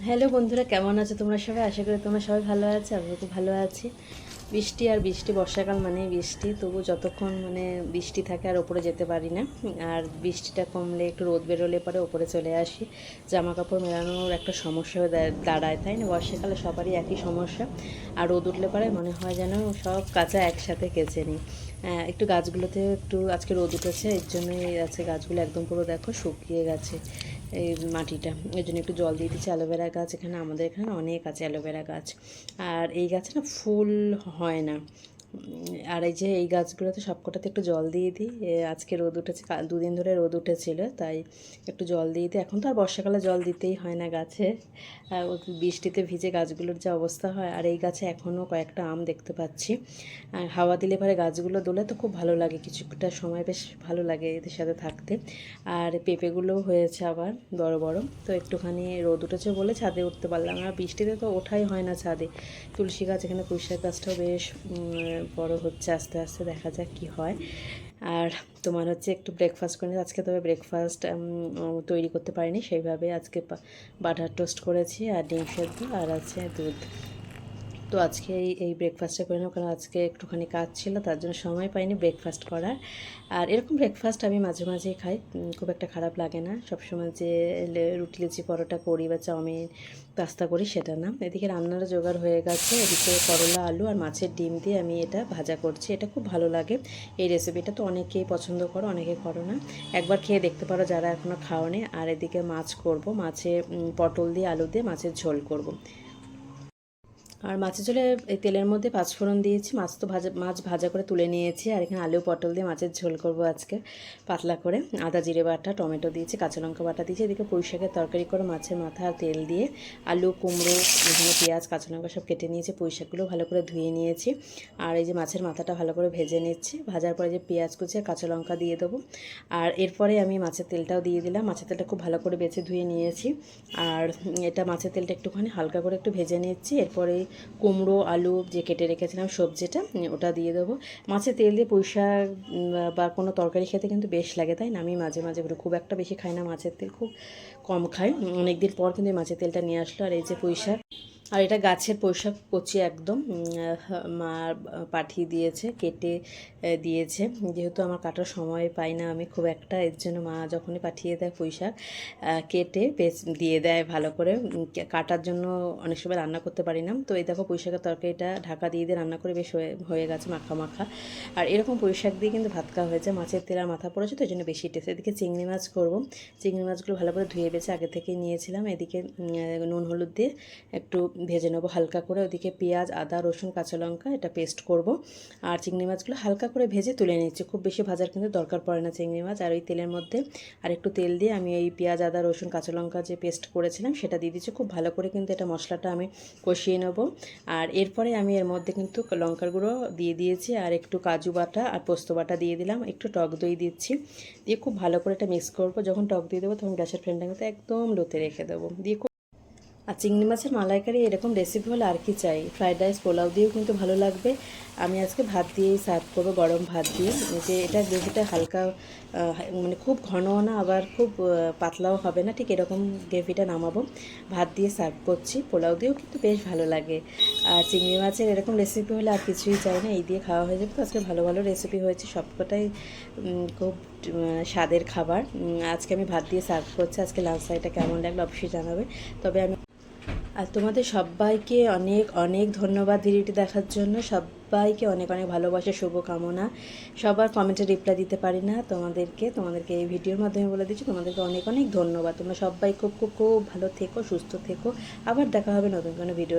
Hello বন্ধুরা কেমন আছো তোমরা সবাই? আশা করি তোমরা সবাই ভালো আছো আমিও খুব ভালো আছি। বৃষ্টি আর বৃষ্টি বর্ষাকাল মানে বৃষ্টি তবু যতক্ষণ মানে বৃষ্টি থাকে আর ওপরে যেতে পারি না। আর বৃষ্টিটা কমলে একটু রোদ বেরোলে পরে ওপরে চলে আসি। জামা কাপড় মেলানোর একটা সমস্যা হয়ে দাঁড়ায় তাই না? বর্ষাকালে সবারই একই সমস্যা। আর রোদ উঠলে পরে মনে হয় যেন সব কাঁচা একসাথে কেচে নিই। আহ, একটু গাছগুলোতে একটু আজকে রোদ উঠেছে এর জন্যই আছে গাছগুলো একদম পুরো দেখো শুকিয়ে গেছে। এই মাটিটা এর জন্য একটু জল দিয়ে দিচ্ছি অ্যালোভেরা গাছ। এখানে আমাদের এখানে অনেক আছে অ্যালোভেরা গাছ। আর এই গাছে না ফুল হয় না। আর এই যে এই গাছগুলোতে সবকটাতে একটু জল দিয়ে দিই। আজকে রোদ উঠেছে দুদিন ধরে রোদ উঠেছিল, তাই একটু জল দিয়ে দিই। এখন তো আর বর্ষাকালে জল দিতেই হয় না গাছে। বৃষ্টিতে ভিজে গাছগুলোর যে অবস্থা হয়, আর এই গাছে এখনও কয়েকটা আম দেখতে পাচ্ছি। হাওয়া দিলে পরে গাছগুলো দোলে তো খুব ভালো লাগে, কিছুটা সময় বেশ ভালো লাগে এদের সাথে থাকতে। আর পেঁপেগুলোও হয়েছে আবার বড় বড়, তো একটুখানি রোদ উঠেছে বলে ছাদে উঠতে পারলাম আর বৃষ্টিতে তো ওঠাই হয় না ছাদে। তুলসী গাছ এখানে পুঁইশাক গাছটাও বেশ বড় হচ্ছে, আস্তে আস্তে দেখা যাক কি হয়। আর তোমার হচ্ছে একটু ব্রেকফাস্ট করে। আজকে তবে ব্রেকফাস্ট তৈরি করতে পারিনি। সেইভাবে আজকে বাটার টোস্ট করেছি আর ডিম সেদ্ধ আর আছে দুধ। তো আজকে এই ব্রেকফাস্টটা করে নেব, কারণ আজকে একটুখানি কাজ ছিল, তার জন্য সময় পাইনি ব্রেকফাস্ট করার। আর এরকম ব্রেকফাস্ট আমি মাঝে মাঝেই খাই খুব একটা খারাপ লাগে না। সবসময় যে রুটি, লুচি পরোটা করি বা চাউমিন পাস্তা করি, সেটা না। এদিকে রান্নার জোগাড় হয়ে গেছে, এদিকে করলা, আলু আর মাছের ডিম দিয়ে আমি এটা ভাজা করছি। এটা খুব ভালো লাগে। এই রেসিপিটা তো অনেকেই পছন্দ করো, অনেকে করো না। একবার খেয়ে দেখতে পারো যারা এখনও খাওনি। আর এদিকে মাছ করব, মাছে পটল দিয়ে, আলু দিয়ে মাছের ঝোল করব। আর মাছের ঝোলে, এই তেলের মধ্যে পাঁচফোড়ন দিয়েছি। মাছ তো ভাজা, মাছ ভাজা করে তুলে নিয়েছি। আর এখানে আলু পটল দিয়ে মাছের ঝোল করব আজকে পাতলা করে। আদা, জিরে বাটা, টমেটো দিয়েছি, কাঁচা লঙ্কা বাটা দিয়েছি। এদিকে পুঁই শাকের তরকারি করে মাছের মাথা আর তেল দিয়ে আলু, কুমড়ো এখানে পেঁয়াজ, কাঁচা লঙ্কা সব কেটে নিয়েছি। পুঁই শাকগুলো ভালো করে ধুয়ে নিয়েছি। আর এই যে মাছের মাথাটা ভালো করে ভেজে নিচ্ছি। ভাজার পরে যে পেঁয়াজ কুচি আর কাঁচা লঙ্কা দিয়ে দেবো। আর এরপরে আমি মাছের তেলটাও দিয়ে দিলাম। মাছের তেলটা খুব ভালো করে বেছে ধুয়ে নিয়েছি। আর এটা মাছের তেলটা একটুখানি হালকা করে একটু ভেজে নিচ্ছি। এরপরে কুমড়ো, আলু যে কেটে রেখেছিলাম, সবজিটা ওটা দিয়ে দেবো। মাছের তেল দিয়ে শাক বা কোনো তরকারি খেতে কিন্তু বেশ লাগে, তাই না? আমি মাঝে মাঝে করে খুব একটা বেশি খাই না মাছের তেল, খুব কম খাই। অনেক দিন পর কিন্তু মাছের তেলটা নিয়ে আসলো, আর এই যে শাক। আর এটা গাছের পোশাক কচি একদম মা পাঠিয়ে দিয়েছে, কেটে দিয়েছে। যেহেতু আমার কাটার সময় পাই না আমি খুব একটা, এর জন্য মা যখনই পাঠিয়ে দেয় পুঁইশাক কেটে দিয়ে দেয় ভালো করে। কাটার জন্য অনেক সময় রান্না করতে পারি না। তো এই দেখো পুঁইশাকের তরকারিটা ঢাকা দিয়ে দিয়ে রান্না করে বেশ হয়ে গেছে মাখা মাখা। আর এরকম পুঁইশাক দিয়ে কিন্তু ভাত খাওয়া হয়েছে। মাছের তেল আর মাথা পড়েছে, তো এই জন্য বেশি টেস্ট এদিকে চিংড়ি মাছ করব। চিংড়ি মাছগুলো ভালো করে ধুয়ে বেছে আগে থেকেই নিয়েছিলাম। এদিকে নুন হলুদ দিয়ে একটু ভেজে নেব হালকা করে। ওদিকে পেঁয়াজ, আদা, রসুন, কাঁচা লঙ্কা এটা পেস্ট করব। আর চিংড়ি মাছগুলো হালকা করে ভেজে তুলে নিচ্ছি। খুব বেশি ভাজার কিন্তু দরকার পড়ে না চিংড়ি মাছ। আর ওই তেলের মধ্যে আর একটু তেল দিয়ে আমি এই পেঁয়াজ, আদা, রসুন, কাঁচা লঙ্কা যে পেস্ট করেছিলাম সেটা দিয়ে দিচ্ছি। খুব ভালো করে কিন্তু এটা মশলাটা আমি কষিয়ে নেব। আর এরপরে আমি এর মধ্যে কিন্তু লঙ্কার গুঁড়ো দিয়ে দিয়েছি। আর একটু কাজু বাটা আর পোস্ত বাটা দিয়ে দিলাম। একটু টক দই দিচ্ছি। দিয়ে খুব ভালো করে এটা মিক্স করব। যখন টক দিয়ে দেবো তখন গ্যাসের ফ্লেমটা কিন্তু একদম লোতে রেখে দেবো। দিয়ে আর চিংড়ি মাছের মালাইকারি এরকম রেসিপি হলে আর কি চাই? ফ্রাইড রাইস পোলাও দিয়েও কিন্তু ভালো লাগবে। আমি আজকে ভাত দিয়েই সার্ভ করব, গরম ভাত দিয়ে। যে এটা গ্রেভিটা হালকা মানে খুব ঘনও না, আবার খুব পাতলাও হবে না, ঠিক এরকম গ্রেভিটা নামাবো। ভাত দিয়ে সার্ভ করছি, পোলাও দিয়েও কিন্তু বেশ ভালো লাগে। আর চিংড়ি মাছের এরকম রেসিপি হলে আর কিছুই চাই না, এই দিয়ে খাওয়া হয়ে যাবে। তো আজকে ভালো ভালো রেসিপি হয়েছে, সবকটাই খুব স্বাদের খাবার। আজকে আমি ভাত দিয়ে সার্ভ করছি, আজকে লাঞ্চ সাইডটা কেমন লাগল অবশ্যই জানাবে। তবে আমি আর তোমাদের সবাইকে অনেক অনেক ধন্যবাদ ভিডিওটি দেখার জন্য। সবাইকে অনেক অনেক ভালোবাসা, শুভকামনা। সবার কমেন্টে রিপ্লাই দিতে পারি না। তোমাদেরকে তোমাদেরকে এই ভিডিওর মাধ্যমে বলে দিচ্ছি, তোমাদেরকে অনেক অনেক ধন্যবাদ। তোমরা সবাই খুব খুব খুব ভালো থেকো, সুস্থ থেকো। আবার দেখা হবে নতুন কোনো ভিডিও